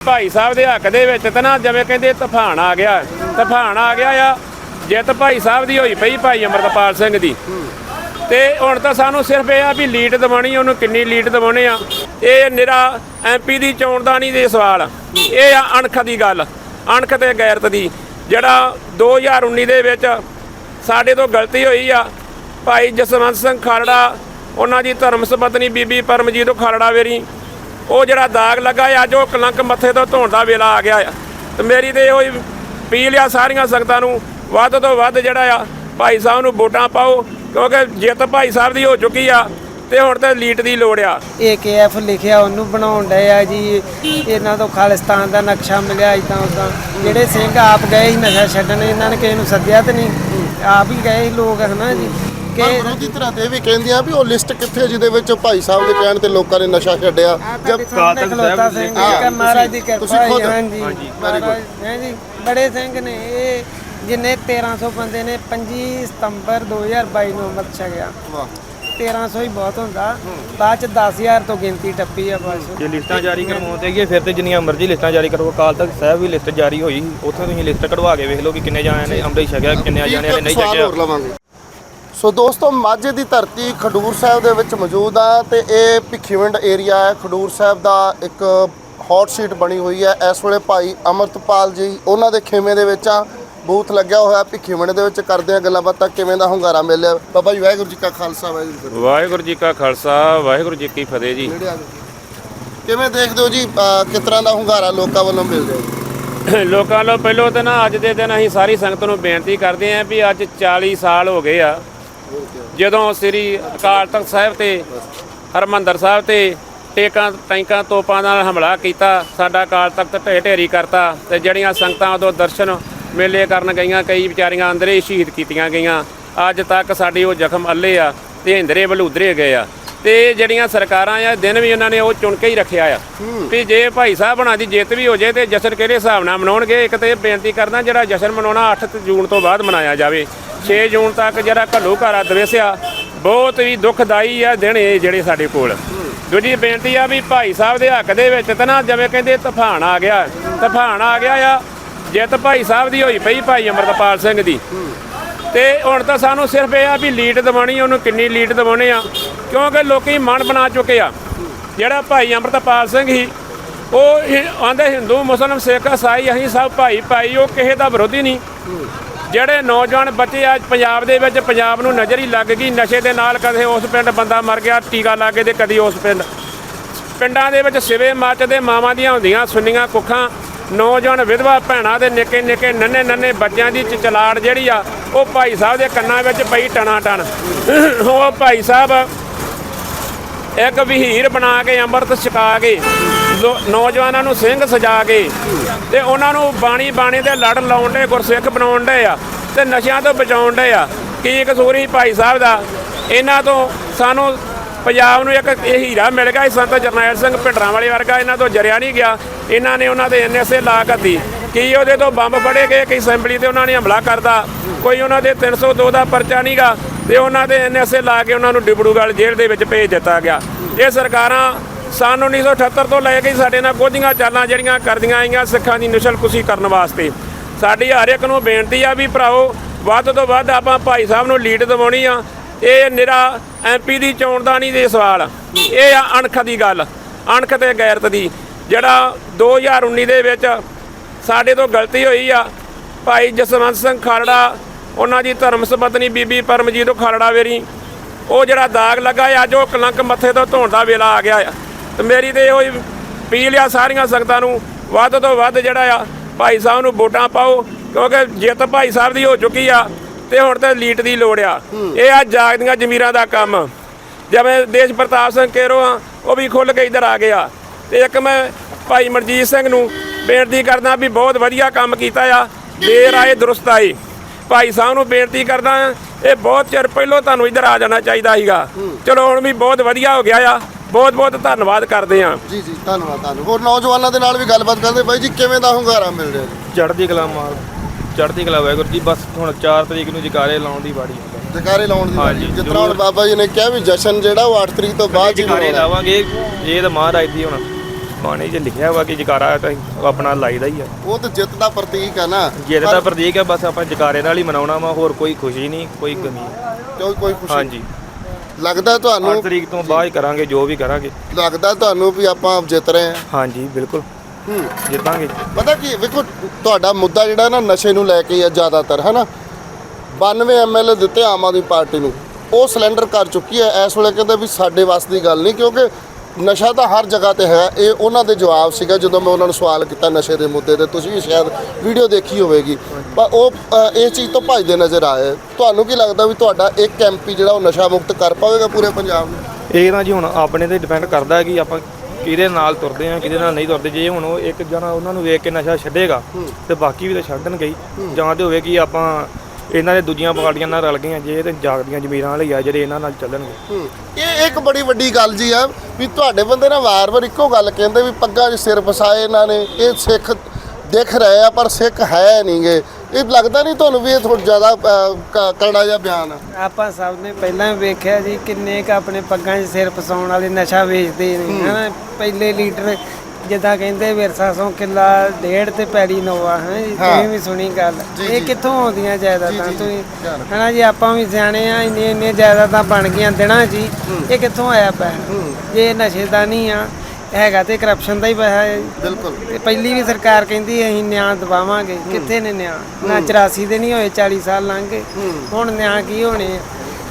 ਭਾਈ ਸਾਹਿਬ ਦੇ ਹੱਕ ਦੇ ਵਿੱਚ ਤਾਂ ਨਾ ਜਿਵੇਂ ਕਹਿੰਦੇ ਤੂਫਾਨ ਆ ਗਿਆ, ਤੂਫਾਨ ਆ ਗਿਆ ਆ, ਜਿੱਤ ਭਾਈ ਸਾਹਿਬ ਦੀ ਹੋਈ ਪਈ ਭਾਈ ਅਮਰਤਪਾਲ ਸਿੰਘ ਦੀ। ਤੇ ਹੁਣ ਤਾਂ ਸਾਨੂੰ ਸਿਰਫ ਇਹ ਆ ਵੀ ਲੀਡ ਦਿਵਾਉਣੀ, ਉਹਨੂੰ ਕਿੰਨੀ ਲੀਡ ਦਿਵਾਉਣੇ ਆ। ਇਹ ਨਿਰਾ ਐਮਪੀ ਦੀ ਚੋਣ ਦਾ ਨਹੀਂ ਦੇ ਸਵਾਲ ਇਹ ਆ ਅਣਖ ਦੀ ਗੱਲ, ਅਣਖ ਤੇ ਗੈਰਤ ਦੀ। ਜਿਹੜਾ 2019 ਦੇ ਵਿੱਚ ਸਾਡੇ ਤੋਂ ਗਲਤੀ ਹੋਈ ਆ, ਭਾਈ ਜਸਵੰਤ ਸਿੰਘ ਖਾਲੜਾ, ਉਹਨਾਂ ਦੀ ਧਰਮ ਸੁਪਤਨੀ ਬੀਬੀ ਪਰਮਜੀਤ ਖਾਲੜਾ ਵੇਰੀ ਉਹ ਜਿਹੜਾ ਦਾਗ ਲੱਗਾ ਹੈ, ਅੱਜ ਉਹ ਕਲੰਕ ਮੱਥੇ ਤੋਂ ਧੋਣ ਦਾ ਵੇਲਾ ਆ ਗਿਆ ਆ। ਤੇ ਮੇਰੀ ਤੇ ਇਹੋ ਹੀ ਅਪੀਲ ਆ ਸਾਰੀਆਂ ਸੰਗਤਾਂ ਨੂੰ, ਵੱਧ ਤੋਂ ਵੱਧ ਜਿਹੜਾ ਆ, ਭਾਈ ਸਾਹਿਬ ਨੂੰ ਵੋਟਾਂ ਪਾਓ, ਕਿਉਂਕਿ ਜਿੱਤ ਭਾਈ ਸਾਹਿਬ ਦੀ ਹੋ ਚੁੱਕੀ ਆ, ਤੇ ਹੁਣ ਤਾਂ ਲੀਟ ਦੀ ਲੋੜ ਆ। ਏਕੇਐਫ ਲਿਖਿਆ, ਉਹਨੂੰ ਬਣਾਉਣ ਡਏ ਆ ਜੀ। ਇਹਨਾਂ ਤੋਂ ਖਾਲਿਸਤਾਨ ਦਾ ਨਕਸ਼ਾ ਮਿਲਿਆ ਇਦਾਂ ਉਦਾਂ ਜਿਹੜੇ ਸਿੰਘ ਆਪ ਗਏ ਸੀ ਨਸ਼ਾ ਛੱਡਣ, ਇਹਨਾਂ ਨੇ ਕਿਸੇ ਨੂੰ ਸੱਦਿਆ ਤੇ ਨਹੀਂ। ਆਪ ਹੀ ਗਏ ਸੀ ਲੋਕ, ਹਨਾ ਜੀ। ਕਿ ਵਿਰੋਧੀ ਧਿਰਾਂ ਤੇ ਇਹ ਵੀ ਕਹਿੰਦੀਆਂ ਵੀ ਉਹ ਲਿਸਟ ਕਿੱਥੇ ਜਿਹਦੇ ਵਿੱਚ ਭਾਈ ਸਾਹਿਬ ਦੇ ਕਹਿਣ ਤੇ ਲੋਕਾਂ ਨੇ ਨਸ਼ਾ ਛੱਡਿਆ ਜਬ ਖਲੋਤਾ ਸਿੰਘ ਜੀ ਕਿ ਮਹਾਰਾਜ ਦੀ ਤੁਸੀਂ ਕਿਰਪਾ ਖੁਦ? ਹੈ ਹਾਂਜੀ। ਮਹਾਰਾਜ ਹੈ ਜੀ ਬੜੇ ਸਿੰਘ ਨੇ ਇਹ ਜਿੰਨੇ 1300 ਬੰਦੇ ਨੇ 25 ਸਤੰਬਰ 2022 ਨੂੰ ਅੰਮ੍ਰਿਤ ਛਕਿਆ। ਵਾਹ। 1300 ਹੀ ਬਹੁਤ ਹੁੰਦਾ। ਬਾਅਦ ਚ 10000 ਤੋਂ ਗਿਣਤੀ ਟੱਪੀ ਆ ਬਸ। ਜੇ ਲਿਸਟਾਂ ਜਾਰੀ ਕਰਵਾਉਂਦੇ ਹੈਗੇ ਫਿਰ ਤੇ ਜਿੰਨੀਆਂ ਮਰਜ਼ੀ ਲਿਸਟਾਂ ਜਾਰੀ ਕਰੋ। ਕਾਲ ਤੱਕ ਸਾਹਿਬ ਵੀ ਲਿਸਟ ਜਾਰੀ ਹੋਈ ਉੱਥੋਂ ਤੁਸੀਂ ਲਿਸਟ ਕਢਵਾ ਕੇ ਵੇਖ ਲਓ ਕਿ ਕਿੰਨੇ ਜਾਣਿਆਂ ਨੇ ਅੰਮ੍ਰਿਤ ਛਕਿਆ ਕਿੰਨੇ ਜਾਣਿਆਂ ਨੇ ਨਹੀਂ ਸਵਾਲ ਛਕਿਆ। ਹੋਰ ਲਵਾਂਗੇ। ਸੋ ਦੋਸਤੋ ਮਾਝੇ ਦੀ ਧਰਤੀ ਖਡੂਰ ਸਾਹਿਬ ਦੇ ਵਿੱਚ ਮੌਜੂਦ ਆ ਤੇ ਇਹ ਭਿੱਖੀਵਿੰਡ ਏਰੀਆ ਹੈ। ਖਡੂਰ ਸਾਹਿਬ ਦਾ ਇੱਕ ਹੌਟ ਸੀਟ ਬਣੀ ਹੋਈ ਹੈ। ਇਸ ਵੇਲੇ ਭਾਈ ਅਮਰਤਪਾਲ ਜੀ ਉਹਨਾਂ ਦੇ ਖੇਮੇ ਦੇ ਵਿੱਚ ਆ। ਬੂਥ ਲੱਗਿਆ ਹੋਇਆ ਭਿੱਖੀਵਿੰਡ ਦੇ ਵਿੱਚ ਕਰਦੇ ਆ ਗੱਲਾਂ ਬਾਤਾਂ। ਕਿਵੇਂ ਦਾ ਹੁੰਗਾਰਾ ਮਿਲਿਆ? ਬਾਬਾ ਜੀ ਵਾਹਿਗੁਰੂ ਜੀ ਕਾ ਖਾਲਸਾ ਵਾਹਿਗੁਰੂ ਜੀ ਕੀ। ਵਾਹਿਗੁਰੂ ਜੀ ਕਾ ਖਾਲਸਾ ਵਾਹਿਗੁਰੂ ਜੀ ਕੀ ਫਤਿਹ ਜੀ। ਕਿਵੇਂ ਦੇਖਦੇ ਹੋ ਜੀ ਅਹ ਕਿਸ ਤਰ੍ਹਾਂ ਦਾ ਹੁੰਗਾਰਾ ਲੋਕਾਂ ਵੱਲੋਂ ਮਿਲ ਰਿਹਾ ਜੀ ਲੋਕਾਂ ਨੂੰ ਪਹਿਲੋਂ ਤਾਂ ਨਾ ਅੱਜ ਦੇ ਦਿਨ ਅਸੀਂ ਸਾਰੀ ਸੰਗਤ ਨੂੰ ਬੇਨਤੀ ਕਰਦੇ ਆਂ ਵੀ ਅੱਜ 40 ਸਾਲ ਹੋ ਗਏ ਆ। ਜਦੋਂ ਸ੍ਰੀ ਅਕਾਲ ਤਖਤ ਸਾਹਿਬ ਤੇ ਹਰਮੰਦਰ ਸਾਹਿਬ ਤੇ ਟੇਕਾਂ ਟੈਂਕਾਂ ਤੋਪਾਂ ਨਾਲ ਹਮਲਾ ਕੀਤਾ ਸਾਡਾ ਅਕਾਲ ਤਖਤ ਢਹਿ ਢੇਰੀ ਕਰਤਾ ਤੇ ਜਿਹੜੀਆਂ ਸੰਗਤਾਂ ਉਦੋਂ ਦਰਸ਼ਨ ਮੇਲੇ ਕਰਨ ਗਈਆਂ ਕਈ ਵਿਚਾਰੀਆਂ ਅੰਦਰੇ ਹੀ ਸ਼ਹੀਦ ਕੀਤੀਆਂ ਗਈਆਂ। ਅੱਜ ਤੱਕ ਸਾਡੀ ਉਹ ਜ਼ਖਮ ਅੱਲੇ ਆ ਤੇ ਹਿੰਦਰੇ ਬਲੂਦਰੇ ਗਏ ਆ। ਤੇ ਜਿਹੜੀਆਂ ਸਰਕਾਰਾਂ ਆ ਦਿਨ ਵੀ ਉਹਨਾਂ ਨੇ ਉਹ ਚੁਣ ਕੇ ਹੀ ਰੱਖਿਆ ਆ। ਵੀ ਜੇ ਭਾਈ ਸਾਹਿਬ ਬਣਾ ਦੀ ਜਿੱਤ ਵੀ ਹੋ ਜੇ ਤੇ ਜਸ਼ਨ ਕਿਹੜੇ ਹਿਸਾਬ ਨਾਲ ਮਨਾਉਣਗੇ ਇੱਕ ਤੇ ਬੇਨਤੀ ਕਰਦਾ ਜਿਹੜਾ ਜਸ਼ਨ ਮਨਾਉਣਾ 8 ਜੂਨ ਤੋਂ ਬਾਅਦ ਮਨਾਇਆ ਜਾਵੇ। 6 ਜੂਨ ਤੱਕ ਜਿਹੜਾ ਘੱਲੂ ਘਾਰਾ ਦਵੇਸਿਆ ਬਹੁਤ ਹੀ ਦੁਖਦਾਈ ਆ ਦਿਨ ਇਹ ਜਿਹੜੇ ਸਾਡੇ ਕੋਲ। ਦੂਜੀ ਬੇਨਤੀ ਆ ਵੀ ਭਾਈ ਸਾਹਿਬ ਦੇ ਹੱਕ ਦੇ ਵਿੱਚ ਤਾਂ ਨਾ ਜਿਵੇਂ ਕਹਿੰਦੇ ਤੂਫਾਨ ਆ ਗਿਆ, ਤੂਫਾਨ ਆ ਗਿਆ ਆ, ਜਿੱਤ ਭਾਈ ਸਾਹਿਬ ਦੀ ਹੋਈ ਪਈ ਭਾਈ ਅਮਰਤਪਾਲ ਸਿੰਘ ਦੀ। ਤੇ ਹੁਣ ਤਾਂ ਸਾਨੂੰ ਸਿਰਫ ਇਹ ਆ ਵੀ ਲੀਡ ਦਿਵਾਉਣੀ, ਉਹਨੂੰ ਕਿੰਨੀ ਲੀਡ ਦਿਵਾਉਣੇ ਆ, ਕਿਉਂਕਿ ਲੋਕੀ ਮਨ ਬਣਾ ਚੁੱਕੇ ਆ। ਜਿਹੜਾ ਭਾਈ ਅੰਮ੍ਰਿਤਪਾਲ ਸਿੰਘ ਸੀ, ਉਹ ਆਂਦੇ ਹਿੰਦੂ, ਮੁਸਲਮ, ਸਿੱਖ, ਈਸਾਈ, ਅਸੀਂ ਸਭ ਭਾਈ ਭਾਈ ਉਹ ਕਿਸੇ ਦਾ ਵਿਰੋਧੀ ਨਹੀਂ। ਜਿਹੜੇ ਨੌਜਵਾਨ ਬੱਚੇ ਅੱਜ ਪੰਜਾਬ ਦੇ ਵਿੱਚ ਪੰਜਾਬ ਨੂੰ ਨਜ਼ਰ ਹੀ ਲੱਗ ਗਈ। ਨਸ਼ੇ ਦੇ ਨਾਲ ਕਦੇ ਉਸ ਪਿੰਡ ਬੰਦਾ ਮਰ ਗਿਆ, ਟੀਕਾ ਲਾ ਕੇ ਤੇ ਕਦੀ ਉਸ ਪਿੰਡ। ਪਿੰਡਾਂ ਦੇ ਵਿੱਚ ਸਿਵੇ ਮੱਚਦੇ ਮਾਵਾਂ ਦੀਆਂ ਹੁੰਦੀਆਂ ਸੁੰਨੀਆਂ ਕੁੱਖਾਂ। ਨੌਜਵਾਨ ਵਿਧਵਾ ਭੈਣਾਂ ਦੇ ਨਿੱਕੇ ਨਿੱਕੇ ਨੰਨੇ ਨੰਨੇ ਬੱਚਿਆਂ ਦੀ ਚਚਲਾੜ ਜਿਹੜੀ ਆ, ਉਹ ਭਾਈ ਸਾਹਿਬ ਦੇ ਕੰਨਾਂ ਵਿੱਚ ਪਈ ਟਣਾ ਟਣ। ਉਹ ਭਾਈ ਸਾਹਿਬ ਇੱਕ ਵਹੀਰ ਬਣਾ ਕੇ ਅੰਮ੍ਰਿਤ ਛਕਾ ਕੇ ਨੌਜਵਾਨਾਂ ਨੂੰ ਸਿੰਘ ਸਜਾ ਕੇ ਤੇ ਉਹਨਾਂ ਨੂੰ ਬਾਣੀ ਬਾਣੀ ਦੇ ਲੜ ਲਾਉਣ ਦੇ ਗੁਰਸਿੱਖ ਬਣਾਉਣ ਦੇ ਆ ਤੇ ਨਸ਼ਿਆਂ ਤੋਂ ਬਚਾਉਣ ਦੇ ਆ। ਕੀ ਕਸੂਰੀ ਭਾਈ ਸਾਹਿਬ ਦਾ, ਇਹਨਾਂ ਤੋਂ ਸਾਨੂੰ ਪੰਜਾਬ ਨੂੰ ਇੱਕ ਇਹ ਹੀਰਾ ਮਿਲ ਗਿਆ ਸੰਤ ਜਰਨੈਲ ਸਿੰਘ ਭਿੰਡਰਾਂ ਵਾਲੇ ਵਰਗਾ, ਇਹਨਾਂ ਤੋਂ ਜਰਿਆ ਨਹੀਂ ਗਿਆ। ਇਹਨਾਂ ਨੇ ਉਹਨਾਂ ਦੇ ਐਨਐਸਏ ਲਾ ਕਰਤੀ ਕੀ ਉਹਦੇ ਤੋਂ ਬੰਬ ਫੜੇ ਗਏ, ਕਿ ਅਸੈਂਬਲੀ ਤੇ ਉਹਨਾਂ ਨੇ ਹਮਲਾ ਕਰਤਾ? ਕੋਈ ਉਹਨਾਂ ਦੇ 302 ਦਾ ਪਰਚਾ ਨਹੀਂਗਾ ਤੇ ਉਹਨਾਂ ਦੇ ਐਨਐਸਏ ਲਾ ਕੇ ਉਹਨਾਂ ਨੂੰ ਡਿਬੜੂਗੜ੍ਹ ਜੇਲ੍ਹ ਦੇ ਵਿੱਚ ਭੇਜ ਦਿੱਤਾ ਗਿਆ। ਇਹ ਸਰਕਾਰਾਂ ਸਨ 1978 ਤੋਂ ਲੈ ਕੇ ਹੀ ਸਾਡੇ ਨਾਲ ਕੋਝੀਆਂ ਚਾਲਾਂ ਜਿਹੜੀਆਂ ਕਰਦੀਆਂ ਆਈਆਂ, ਸਿੱਖਾਂ ਦੀ ਨਸਲਕੁਸ਼ੀ ਕਰਨ ਵਾਸਤੇ। ਸਾਡੀ ਹਰ ਇੱਕ ਨੂੰ ਬੇਨਤੀ ਆ ਵੀ ਭਰਾਓ ਵੱਧ ਤੋਂ ਵੱਧ ਆਪਾਂ ਭਾਈ ਸਾਹਿਬ ਨੂੰ ਲੀਡ ਦਿਵਾਉਣੀ ਆ। ਇਹ ਨਿਰਾ ਐਮਪੀ ਦੀ ਚੋਣ ਦਾ ਨਹੀਂ ਦੇ ਸਵਾਲ। ਇਹ ਆ ਅਣਖ ਦੀ ਗੱਲ, ਅਣਖ ਤੇ ਗੈਰਤ ਦੀ। ਜਿਹੜਾ 2019 ਦੇ ਵਿੱਚ ਸਾਡੇ ਤੋਂ ਗਲਤੀ ਹੋਈ ਆ, ਭਾਈ ਜਸਵੰਤ ਸਿੰਘ ਖਾਲੜਾ, ਉਹਨਾਂ ਦੀ ਧਰਮ ਸੁਪਤਨੀ ਬੀਬੀ ਪਰਮਜੀਤ ਖਾਲੜਾ ਵੇਰੀ, ਉਹ ਜਿਹੜਾ ਦਾਗ ਲੱਗਾ ਅੱਜ ਉਹ ਕਲੰਕ ਮੱਥੇ ਤੋਂ ਧੋਣ ਦਾ ਵੇਲਾ ਆ ਗਿਆ ਆ। ਤੇ ਮੇਰੀ ਤੇ ਇਹੋ ਹੀ ਅਪੀਲ ਆ ਸਾਰੀਆਂ ਸੰਗਤਾਂ ਨੂੰ, ਵੱਧ ਤੋਂ ਵੱਧ ਜਿਹੜਾ ਆ ਭਾਈ ਸਾਹਿਬ ਨੂੰ ਵੋਟਾਂ ਪਾਓ, ਕਿਉਂਕਿ ਜਿੱਤ ਭਾਈ ਸਾਹਿਬ ਦੀ ਹੋ ਚੁੱਕੀ ਆ ਤੇ ਹੁਣ ਤਾਂ ਲੀਟ ਦੀ ਲੋੜ ਆ। ਇਹ ਆ ਜਾਗਦੀਆਂ ਜ਼ਮੀਰਾਂ ਦਾ ਕੰਮ। ਜਿਵੇਂ ਦੇਸ਼ ਪ੍ਰਤਾਪ ਸਿੰਘ ਕੇਰੋ ਆ, ਉਹ ਵੀ ਖੁੱਲ ਕੇ ਇੱਧਰ ਆ ਗਿਆ। ਤੇ ਇੱਕ ਮੈਂ ਭਾਈ ਮਨਜੀਤ ਸਿੰਘ ਨੂੰ ਬੇਨਤੀ ਕਰਦਾ ਵੀ ਬਹੁਤ ਵਧੀਆ ਕੰਮ ਕੀਤਾ ਆ, ਦੇਰ ਆਏ, ਦਰੁਸਤ ਆਏ। ਭਾਈ ਸਾਹਿਬ ਨੂੰ ਬੇਨਤੀ ਕਰਦਾ ਇਹ ਬਹੁਤ ਚਿਰ ਪਹਿਲਾਂ ਤੁਹਾਨੂੰ ਇੱਧਰ ਆ ਜਾਣਾ ਚਾਹੀਦਾ ਸੀਗਾ। ਚਲੋ ਹੁਣ ਵੀ ਬਹੁਤ ਵਧੀਆ ਹੋ ਗਿਆ ਆ। ਬਹੁਤ ਬਹੁਤ ਧੰਨਵਾਦ ਕਰਦੇ ਆ ਜੀ ਜੀ ਧੰਨਵਾਦ ਤੁਹਾਨੂੰ ਹੋਰ ਨੌਜਵਾਨਾਂ ਦੇ ਨਾਲ ਵੀ ਗੱਲਬਾਤ ਕਰਦੇ ਬਾਈ ਜੀ ਕਿਵੇਂ ਦਾ ਹੁੰਗਾਰਾ ਮਿਲ ਰਿਹਾ ਜੀ? ਚੜ੍ਹਦੀ ਕਲਾ ਮਾਲ ਚੜ੍ਹਦੀ ਕਲਾ ਵਾਹਿਗੁਰੂ ਜੀ ਬਸ ਹੁਣ 4 ਤਰੀਕ ਨੂੰ ਜਕਾਰੇ ਲਾਉਣ ਦੀ ਵਾਰੀ ਹੈ। ਜਕਾਰੇ ਲਾਉਣ ਦੀ ਹਾਂਜੀ, ਵਾਰੀ। ਜਿਸ ਤਰ੍ਹਾਂ ਹੁਣ ਜ਼ਰੂਰ। ਬਾਬਾ ਜੀ ਨੇ ਕਿਹਾ ਵੀ ਜਸ਼ਨ ਜਿਹੜਾ ਉਹ 8 ਤਰੀਕ ਤੋਂ ਬਾਅਦ ਹੀ ਜਕਾਰੇ ਮਨਾਉਣਾ। ਲਾਵਾਂਗੇ। ਇਹ ਤਾਂ ਮਹਾਰਾਜ ਦੀ ਹੁਣ ਬਾਣੀ 'ਚ ਲਿਖਿਆ ਵਾ ਕਿ ਜਕਾਰਾ ਤਾਂ ਆਪਣਾ ਲਾਈਦਾ ਹੀ ਆ। ਉਹ ਤਾਂ ਜਿੱਤ ਦਾ ਪ੍ਰਤੀਕ ਹੈ ਨਾ। ਜਿੱਤ ਦਾ ਪ੍ਰਤੀਕ ਹੈ ਬਸ ਆਪਾਂ ਜਕਾਰੇ ਨਾਲ ਹੀ ਮਨਾਉਣਾ ਵਾ ਹੋਰ ਕੋਈ ਖੁਸ਼ੀ ਨਹੀਂ ਕੋਈ ਗਮੀ ਕੋਈ ਕੋਈ ਖੁਸ਼ੀ ਹਾਂਜੀ। ਲੱਗਦਾ 8 ਤੁਹਾਨੂੰ ਤਰੀਕ ਤੋਂ ਬਾਅਦ ਹੀ ਕਰਾਂਗੇ ਜੋ ਵੀ ਕਰਾਂਗੇ। ਲੱਗਦਾ ਤੁਹਾਨੂੰ ਵੀ ਆਪਾਂ ਜਿੱਤ ਰਹੇ ਹਾਂ? ਹਾਂਜੀ ਬਿਲਕੁਲ। ਹੂੰ। ਜਿੱਤਾਂਗੇ। ਪਤਾ ਕੀ ਵੇਖੋ ਤੁਹਾਡਾ ਮੁੱਦਾ ਜਿਹੜਾ ਨਾ ਨਸ਼ੇ ਨੂੰ ਲੈ ਕੇ ਹੈ ਜ਼ਿਆਦਾਤਰ ਹੈ ਨਾ 92 ਐਮਐਲਏ ਦਿੱਤੇ ਆਮ ਆਦਮੀ ਪਾਰਟੀ ਨੂੰ। ਉਹ ਸਿਲੰਡਰ ਕਰ ਚੁੱਕੀ ਹੈ ਇਸ ਵੇਲੇ ਕਹਿੰਦੇ ਵੀ ਸਾਡੇ ਵੱਸ ਦੀ ਗੱਲ ਨਹੀਂ ਕਿਉਂਕਿ ਨਸ਼ਾ ਤਾਂ ਹਰ ਜਗ੍ਹਾ ਤੇ ਹੈ ਇਹ ਉਹਨਾਂ ਦੇ ਜਵਾਬ ਸੀਗਾ ਜਦੋਂ ਮੈਂ ਉਹਨਾਂ ਨੂੰ ਸਵਾਲ ਕੀਤਾ ਨਸ਼ੇ ਦੇ ਮੁੱਦੇ ਤੇ। ਤੁਸੀਂ ਵੀ ਸ਼ਾਇਦ ਵੀਡੀਓ ਦੇਖੀ ਹੋਵੇਗੀ। ਪਰ ਉਹ ਅ, ਇਸ ਚੀਜ਼ ਤੋਂ ਭੱਜਦੇ ਨਜ਼ਰ ਆਏ। ਤੁਹਾਨੂੰ ਕੀ ਲੱਗਦਾ ਵੀ ਤੁਹਾਡਾ ਇੱਕ ਐਮਪੀ ਜਿਹੜਾ ਉਹ ਨਸ਼ਾ ਮੁਕਤ ਕਰ ਪਾਵੇਗਾ ਪੂਰੇ ਪੰਜਾਬ ਨੂੰ? ਇਹ ਤਾਂ ਜੀ ਹੁਣ ਆਪਣੇ ਤੇ ਡਿਪੈਂਡ ਕਰਦਾ ਹੈ ਕਿ ਆਪਾਂ ਕਿਹਦੇ ਨਾਲ ਤੁਰਦੇ ਆ ਕਿਹਦੇ ਨਾਲ ਨਹੀਂ ਤੁਰਦੇ। ਜੇ ਹੁਣ ਉਹ ਇੱਕ ਜਣਾ ਉਹਨਾਂ ਨੂੰ ਵੇਖ ਕੇ ਨਸ਼ਾ ਛੱਡੇਗਾ ਤੇ ਬਾਕੀ ਵੀ ਤਾਂ ਛੱਡਣਗੇ ਹੀ। ਜਾਂ ਤੇ ਹੋਵੇ ਕਿ ਆਪਾਂ ਇਹਨਾਂ ਦੇ ਦੂਜੀਆਂ ਪਾਰਟੀਆਂ ਨਾਲ ਰਲ ਗਏ ਆ ਜੇ ਇਹ ਤੇ ਜਾਗਦੀਆਂ ਜ਼ਮੀਰਾਂ ਵਾਲੇ ਆ ਜਿਹੜੇ ਇਹਨਾਂ ਨਾਲ ਚੱਲਣਗੇ। ਹੂੰ। ਇਹ ਇੱਕ ਬੜੀ ਵੱਡੀ ਗੱਲ ਜੀ ਆ ਵੀ ਤੁਹਾਡੇ ਬੰਦੇ ਨਾ ਵਾਰ-ਵਾਰ ਇੱਕੋ ਗੱਲ ਕਹਿੰਦੇ ਵੀ ਪੱਗਾਂ 'ਚ ਸਿਰ ਫਸਾਏ ਇਹਨਾਂ ਨੇ ਇਹ ਸਿੱਖ ਦਿਖ ਰਹੇ ਆ ਪਰ ਸਿੱਖ ਹੈ ਨਹੀਂਗੇ। ਇਹ ਲੱਗਦਾ ਨਹੀਂ ਤੁਹਾਨੂੰ ਵੀ ਇਹ ਥੋੜਾ ਜ਼ਿਆਦਾ ਅ, ਕ- ਕਰੜਾ ਜਿਹਾ ਬਿਆਨ ਆ? ਆਪਾਂ ਸਭ ਨੇ ਪਹਿਲਾਂ ਵੇਖਿਆ ਜੀ ਕਿੰਨੇ ਕ ਆਪਣੇ ਪੱਗਾਂ 'ਚ ਸਿਰ ਫਸਾਉਣ ਵਾਲੇ ਨਸ਼ਾ ਵੇਚਦੇ ਨੇ ਹਨਾ? ਪਹਿਲੇ ਲੀਟਰ ਜਿੱਦਾਂ ਕਹਿੰਦੇ ਵਿਰਸਾ ਸੌ ਕਿੱਲਾ ਡੇਢ ਤੇ ਪੈੜੀ ਨੋਵਾ ਹੈ ਤੁਸੀਂ ਵੀ ਸੁਣੀ ਗੱਲ। ਇਹ ਕਿੱਥੋਂ ਆਉਂਦੀਆਂ ਜਾਇਦਾਦਾਂ ਤੁਸੀਂ? ਹਨਾ ਜੀ ਆਪਾਂ ਵੀ ਸਿਆਣੇ ਆ ਇੰਨੀਆਂ ਇੰਨੀਆਂ ਜਾਇਦਾਦਾਂ ਬਣ ਗਈਆਂ ਦਿਨਾਂ ਜੀ ਇਹ ਕਿੱਥੋਂ ਆਇਆ ਪੈਸਾ? ਜੇ ਇਹ ਨਸ਼ੇ ਦਾ ਨਹੀਂ ਆ ਹੈਗਾ ਤੇ ਕਰਪਸ਼ਨ ਦਾ ਹੀ ਪੈਸਾ ਹੈ। ਬਿਲਕੁਲ। ਪਹਿਲੀ ਵੀ ਸਰਕਾਰ ਕਹਿੰਦੀ ਅਸੀਂ ਨਿਆਂ ਦਵਾਵਾਂਗੇ। ਕਿੱਥੇ ਨੇ ਨਿਆਂ? ਨਾ 84 ਦੇ ਨਹੀਂ ਹੋਏ 40 ਸਾਲ ਲੰਘ ਗਏ। ਹੁਣ ਨਿਆਂ ਕੀ ਹੋਣੇ ਆ?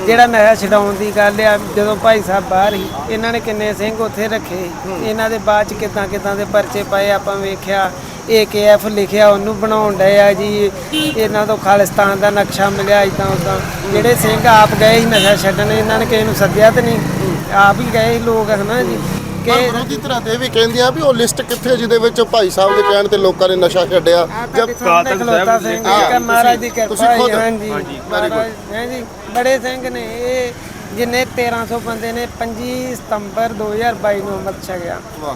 ਜਿਹੜਾ ਨਸ਼ਾ ਛਡਾਉਣ ਦੀ ਗੱਲ ਆ ਜਦੋਂ ਭਾਈ ਸਾਹਿਬ ਬਾਹਰ ਸੀ ਇਹਨਾਂ ਨੇ ਕਿੰਨੇ ਸਿੰਘ ਉੱਥੇ ਰੱਖੇ। ਇਹਨਾਂ ਦੇ ਬਾਅਦ ਚ ਕਿਦਾਂ ਕਿਦਾਂ ਦੇ ਪਰਚੇ ਪਏ ਆਪਾਂ ਵੇਖਿਆ ਏਕੇਐਫ ਲਿਖਿਆ ਉਹਨੂੰ ਬਣਾਉਣ ਡਏ ਆ ਜੀ। ਇਹਨਾਂ ਤੋਂ ਖਾਲਿਸਤਾਨ ਦਾ ਨਕਸ਼ਾ ਮਿਲਿਆ ਇਦਾਂ ਉਦਾਂ ਜਿਹੜੇ ਸਿੰਘ ਆਪ ਗਏ ਸੀ ਨਸ਼ਾ ਛੱਡਣ ਇਹਨਾਂ ਨੇ ਕਿਸੇ ਨੂੰ ਸੱਦਿਆ ਤੇ ਨਹੀਂ। ਆਪ ਹੀ ਗਏ ਸੀ ਲੋਕ ਹਨਾ ਜੀ। ਕਿ ਵਿਰੋਧੀ ਧਿਰਾਂ ਇਹ ਵੀ ਕਹਿੰਦੀਆਂ ਵੀ ਉਹ ਲਿਸਟ ਕਿੱਥੇ ਜਿਹਦੇ ਵਿੱਚ ਭਾਈ ਸਾਹਿਬ ਦੇ ਕਹਿਣ ਤੇ ਲੋਕਾਂ ਨੇ ਨਸ਼ਾ ਛੱਡਿਆ। ਜਬ ਕਾਤਲ ਸਾਹਿਬ ਹਾਂ, ਮਹਾਰਾਜ ਦੀ ਕਿਰਪਾ ਹੈ ਹਾਂਜੀ। ਹਾਂਜੀ, ਹੈ ਜੀ। ਬੜੇ ਸਿੰਘ ਨੇ ਇਹ, ਜਿੰਨੇ 1300 ਬੰਦੇ ਨੇ 25 ਸਤੰਬਰ 2022 ਨੂੰ ਅੰਮ੍ਰਿਤ ਛਕਿਆ ਵਾਹ।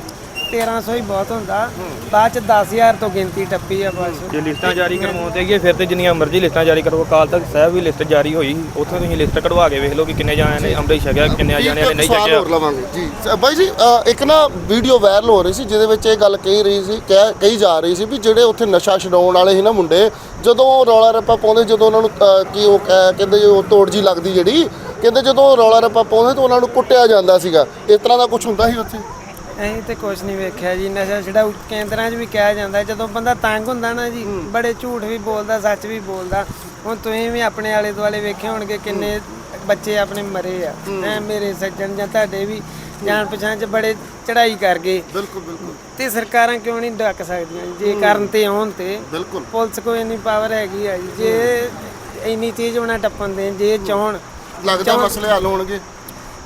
1300 ਹੀ ਬਹੁਤ ਹੁੰਦਾ। ਬਾਅਦ ਚ 10000 ਤੋਂ ਗਿਣਤੀ ਟੱਪੀ ਆ ਬਸ। ਜੇ ਲਿਸਟਾਂ ਜਾਰੀ ਕਰਵਾਉਂਦੇ ਗਏ ਫਿਰ ਤੇ ਜਿੰਨੀਆਂ ਮਰਜ਼ੀ ਲਿਸਟਾਂ ਜਾਰੀ ਕਰੋ। ਕਾਲ ਤੱਕ ਸਾਹਿਬ ਵੀ ਲਿਸਟ ਜਾਰੀ ਹੋਈ। ਉੱਥੋਂ ਤੁਸੀਂ ਲਿਸਟ ਕਢਵਾ ਕੇ ਵੇਖ ਲਓ ਕਿ ਕਿੰਨੇ ਜਾਣਿਆਂ ਨੇ ਅੰਮ੍ਰਿਤ ਛਕਿਆ ਕਿੰਨੇ ਜਾਣਿਆਂ ਨੇ ਨਹੀਂ ਛਕਿਆ। ਹੋਰ ਲਵਾਂਗੇ। ਜੀ ਬਾਈ ਜੀ ਇੱਕ ਨਾ ਵੀਡੀਓ ਵਾਇਰਲ ਹੋ ਰਹੀ ਸੀ ਜਿਹਦੇ ਵਿੱਚ ਇਹ ਗੱਲ ਕਹੀ ਰਹੀ ਸੀ ਕਹਿ- ਕਹੀ ਜਾ ਰਹੀ ਸੀ ਵੀ ਜਿਹੜੇ ਉੱਥੇ ਨਸ਼ਾ ਛਡਾਉਣ ਵਾਲੇ ਸੀ ਨਾ ਮੁੰਡੇ ਜਦੋਂ ਰੌਲਾ ਰੱਪਾ ਪਾਉਂਦੇ ਜਦੋਂ ਉਹਨਾਂ ਨੂੰ ਕੀ ਉਹ ਕਹਿ- ਕਹਿੰਦੇ ਜੀ ਉਹ ਤੋੜ ਜੀ ਲੱਗਦੀ ਜਿਹੜੀ ਕਹਿੰਦੇ ਜਦੋਂ ਰੌਲਾ ਰੱਪਾ ਪਾਉਂਦੇ ਤਾਂ ਉਹਨਾਂ ਨੂੰ ਕੁੱਟਿਆ ਜਾਂਦਾ ਸੀਗਾ। ਇਸ ਤਰ੍ਹਾਂ ਦਾ ਕੁਝ ਹੁੰਦਾ ਸੀ ਉੱਥੇ? ਅਸੀਂ ਤੇ ਕੁਝ ਨਹੀਂ ਵੇਖਿਆ ਜੀ ਨਸ਼ਾ ਛਡਾਊ ਕੇਂਦਰਾਂ 'ਚ ਵੀ ਕਿਹਾ ਜਾਂਦਾ ਜਦੋਂ ਬੰਦਾ ਤੰਗ ਹੁੰਦਾ ਨਾ ਜੀ ਬੜੇ ਝੂਠ ਵੀ ਬੋਲਦਾ ਸੱਚ ਵੀ ਬੋਲਦਾ ਹੁਣ ਤੁਸੀਂ ਵੀ ਆਪਣੇ ਆਲੇ ਦੁਆਲੇ ਵੇਖੇ ਹੋਣਗੇ ਕਿੰਨੇ ਬੱਚੇ ਆਪਣੇ ਮਰੇ ਆ ਐ ਮੇਰੇ ਸੱਜਣ ਜਾਂ ਤੁਹਾਡੇ ਵੀ ਜਾਣ ਪਛਾਣ 'ਚ ਬੜੇ ਚੜਾਈ ਕਰ ਗਏ। ਬਿਲਕੁਲ ਬਿਲਕੁਲ। ਤੇ ਸਰਕਾਰਾਂ ਕਿਉਂ ਨਹੀਂ ਡੱਕ ਸਕਦੀਆਂ ਜੀ? ਜੇ ਕਰਨ ਤੇ ਆਉਣ ਤੇ ਬਿਲਕੁਲ। ਪੁਲਿਸ ਕੋਲ ਇੰਨੀ ਪਾਵਰ ਹੈਗੀ ਆ ਜੀ ਜੇ ਇੰਨੀ ਤੇਜ਼ ਹੋਣਾ ਟੱਪਣ ਦੇ ਜੇ ਚਾਹਣ ਲੱਗਦਾ ਮਸਲੇ ਹੱਲ ਹੋਣਗੇ।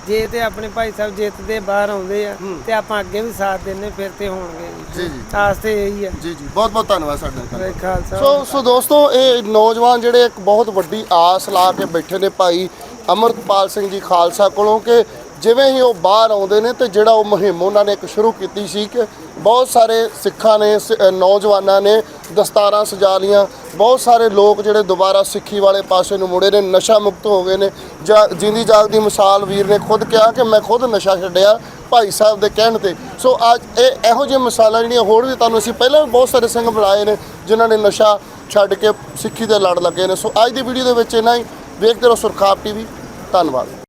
ਜੇ ਤੇ ਆਪਣੇ ਭਾਈ ਸਾਹਿਬ ਜਿੱਤਦੇ ਬਾਹਰ ਆਉਂਦੇ ਆ ਤੇ ਆਪਾਂ ਅੱਗੇ ਵੀ ਸਾਥ ਦਿੰਨੇ ਫਿਰ ਤੇ ਹੋਣਗੇ ਜੀ ਜੀ। ਆਸ ਤੇ ਇਹੀ ਆ। ਜੀ ਜੀ। ਬਹੁਤ ਬਹੁਤ ਧੰਨਵਾਦ ਸਾਡੇ ਨਾਲ। ਸੋ ਸੋ ਦੋਸਤੋ ਇਹ ਨੌਜਵਾਨ ਜਿਹੜੇ ਇੱਕ ਬਹੁਤ ਵੱਡੀ ਆਸ ਲਾ ਕੇ ਬੈਠੇ ਨੇ ਭਾਈ ਅਮਰਤਪਾਲ ਸਿੰਘ ਜੀ ਖਾਲਸਾ ਕੋਲੋਂ ਕਿ ਜਿਵੇਂ ਹੀ ਉਹ ਬਾਹਰ ਆਉਂਦੇ ਨੇ ਤੇ ਜਿਹੜਾ ਉਹ ਮੁਹਿੰਮ ਉਹਨਾਂ ਨੇ ਇੱਕ ਸ਼ੁਰੂ ਕੀਤੀ ਸੀ ਕਿ ਬਹੁਤ ਸਾਰੇ ਸਿੱਖਾਂ ਨੇ, ਸ- ਨੌਜਵਾਨਾਂ ਨੇ ਦਸਤਾਰਾਂ ਸਜਾ ਲੀਆਂ। ਬਹੁਤ ਸਾਰੇ ਲੋਕ ਜਿਹੜੇ ਦੁਬਾਰਾ ਸਿੱਖੀ ਵਾਲੇ ਪਾਸੇ ਨੂੰ ਮੁੜੇ ਨੇ, ਨਸ਼ਾ ਮੁਕਤ ਹੋ ਗਏ ਨੇ। ਜਾਂ, ਜਿੰਦੀ ਜਾਗਦੀ ਮਿਸਾਲ ਵੀਰ ਨੇ ਖੁਦ ਕਿਹਾ ਕਿ ਮੈਂ ਖੁਦ ਨਸ਼ਾ ਛੱਡਿਆ ਭਾਈ ਸਾਹਿਬ ਦੇ ਕਹਿਣ ਤੇ। ਸੋ ਅੱਜ ਇਹ ਇਹੋ ਜਿਹੀ ਮਿਸਾਲਾਂ ਜਿਹੜੀਆਂ ਹੋਰ ਵੀ ਤੁਹਾਨੂੰ ਅਸੀਂ ਪਹਿਲਾਂ ਵੀ ਬਹੁਤ ਸਾਰੇ ਸਿੰਘ ਬਣਾਏ ਨੇ, ਜਿਨ੍ਹਾਂ ਨੇ ਨਸ਼ਾ ਛੱਡ ਕੇ ਸਿੱਖੀ ਦੇ ਲੜ ਲੱਗੇ ਨੇ। ਸੋ ਅੱਜ ਦੀ ਵੀਡੀਓ ਦੇ ਵਿੱਚ ਇੰਨਾ ਹੀ। ਵੇਖਦੇ ਰਹੋ ਸੁਰਖਾਪ ਟੀਵੀ। ਧੰਨਵਾਦ।